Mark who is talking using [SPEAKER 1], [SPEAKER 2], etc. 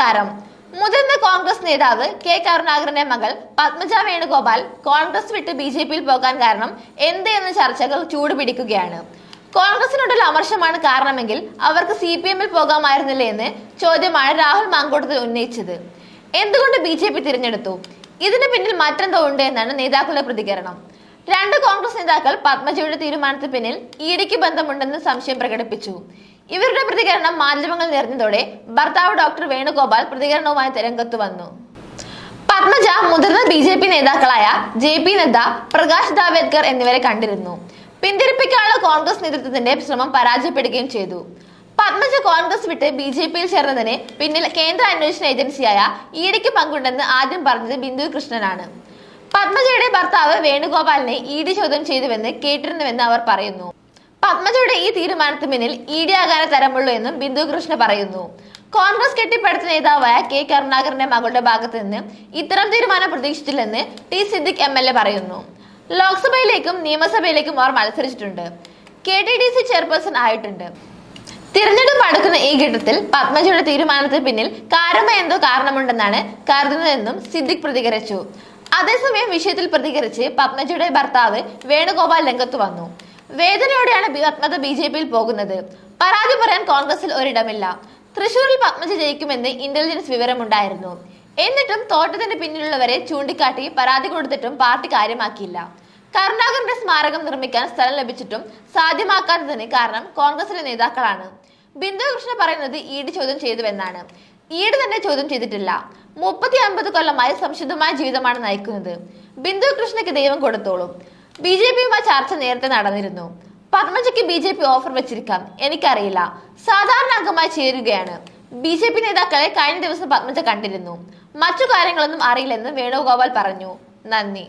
[SPEAKER 1] നമസ്കാരം. മുതിർന്ന കോൺഗ്രസ് നേതാവ് കെ. കരുണാകരന്റെ മകൾ പത്മജ വേണുഗോപാൽ കോൺഗ്രസ് വിട്ട് ബി ജെ പിയിൽ പോകാൻ കാരണം എന്ത് എന്ന ചർച്ചകൾ ചൂടുപിടിക്കുകയാണ്. കോൺഗ്രസിനോടുള്ള അമർഷമാണ് കാരണമെങ്കിൽ അവർക്ക് സി പി എമ്മിൽ പോകാമായിരുന്നില്ലേ എന്ന് ചോദ്യമാണ് രാഹുൽ മാങ്കോട്ടത്തിൽ ഉന്നയിച്ചത്. എന്തുകൊണ്ട് ബി ജെ പി തിരഞ്ഞെടുത്തു? ഇതിന് പിന്നിൽ മറ്റെന്തോ ഉണ്ട് എന്നാണ് നേതാക്കളുടെ പ്രതികരണം. രണ്ട് കോൺഗ്രസ് നേതാക്കൾ പത്മജയുടെ തീരുമാനത്തിന് പിന്നിൽ ഇ ഡിക്ക് ബന്ധമുണ്ടെന്ന് സംശയം പ്രകടിപ്പിച്ചു. ഇവരുടെ പ്രതികരണം മാധ്യമങ്ങൾ നിറഞ്ഞതോടെ ഭർത്താവ് ഡോക്ടർ വേണുഗോപാൽ പ്രതികരണവുമായി രംഗത്ത് വന്നു. പത്മജ മുതിർന്ന ബി ജെ പി നേതാക്കളായ ജെ പി നദ്ദ പ്രകാശ് ദാവേദ്കർ എന്നിവരെ കണ്ടിരുന്നു. പിന്തിരിപ്പിക്കാനുള്ള കോൺഗ്രസ് നേതൃത്വത്തിന്റെ ശ്രമം പരാജയപ്പെടുകയും ചെയ്തു. പത്മജ കോൺഗ്രസ് വിട്ട് ബി ജെ പിയിൽ ചേർന്നതിന് പിന്നിൽ കേന്ദ്ര അന്വേഷണ ഏജൻസിയായ ഇഡിക്ക് പങ്കുണ്ടെന്ന് ആദ്യം പറഞ്ഞത് ബിന്ദു കൃഷ്ണനാണ്. പത്മജയുടെ ഭർത്താവ് വേണുഗോപാലിനെ ഇ ഡി ചോദ്യം ചെയ്തുവെന്ന് കേട്ടിരുന്നുവെന്ന് അവർ പറയുന്നു. പത്മജയുടെ ഈ തീരുമാനത്തിന് പിന്നിൽ ആകാനേ തരമുള്ളൂ എന്നും ബിന്ദു കൃഷ്ണ പറയുന്നു. കോൺഗ്രസ് കെട്ടിപ്പടുത്ത നേതാവായ കെ കരുണാകരന്റെ മകളുടെ ഭാഗത്ത് നിന്ന് ഇത്തരം തീരുമാനം പ്രതീക്ഷിച്ചില്ലെന്ന് T Siddique M L A പറയുന്നു. ലോക്സഭയിലേക്കും നിയമസഭയിലേക്കും അവർ മത്സരിച്ചിട്ടുണ്ട്. K T D C chairperson ആയിട്ടുണ്ട്. തിരഞ്ഞെടുപ്പ് അടുക്കുന്ന ഈ ഘട്ടത്തിൽ പത്മജയുടെ തീരുമാനത്തിന് പിന്നിൽ കാരമ എന്തോ കാരണമുണ്ടെന്നാണ് കരുതുന്നതെന്നും സിദ്ദിഖ് പ്രതികരിച്ചു. അതേസമയം വിഷയത്തിൽ പ്രതികരിച്ച് പത്മജയുടെ ഭർത്താവ് വേണുഗോപാൽ രംഗത്ത് വന്നു. വേദനയോടെയാണ് പത്മത ബി ജെ പിയിൽ പോകുന്നത്. പരാതി പറയാൻ കോൺഗ്രസിൽ ഒരിടമില്ല. തൃശൂരിൽ പത്മജ ജയിക്കുമെന്ന് ഇന്റലിജൻസ് വിവരമുണ്ടായിരുന്നു. എന്നിട്ടും തോട്ടത്തിന് പിന്നിലുള്ളവരെ ചൂണ്ടിക്കാട്ടി പരാതി കൊടുത്തിട്ടും പാർട്ടി കാര്യമാക്കിയില്ല. കരുണാകരന്റെ സ്മാരകം നിർമ്മിക്കാൻ സ്ഥലം ലഭിച്ചിട്ടും സാധ്യമാക്കാത്തതിന് കാരണം കോൺഗ്രസിലെ നേതാക്കളാണ്. ബിന്ദു കൃഷ്ണ പറയുന്നത് ഈട് ചോദ്യം ചെയ്തുവെന്നാണ്. ഈട് തന്നെ ചോദ്യം ചെയ്തിട്ടില്ല. മുപ്പത്തി അമ്പത് കൊല്ലമായി സംശുദ്ധമായ ജീവിതമാണ് നയിക്കുന്നത്. ബിന്ദു കൃഷ്ണയ്ക്ക് ദൈവം കൊടുത്തോളും. ബി ജെ പിയുമായി ചർച്ച നേരത്തെ നടന്നിരുന്നു. പത്മജയ്ക്ക് ബി ജെ പി ഓഫർ വെച്ചിരിക്കാം. എനിക്കറിയില്ല. സാധാരണ അംഗമായി ചേരുകയാണ്. ബി ജെ പി നേതാക്കളെ കഴിഞ്ഞ ദിവസം പത്മജ കണ്ടിരുന്നു. മറ്റു കാര്യങ്ങളൊന്നും അറിയില്ലെന്ന് വേണുഗോപാൽ പറഞ്ഞു. നന്ദി.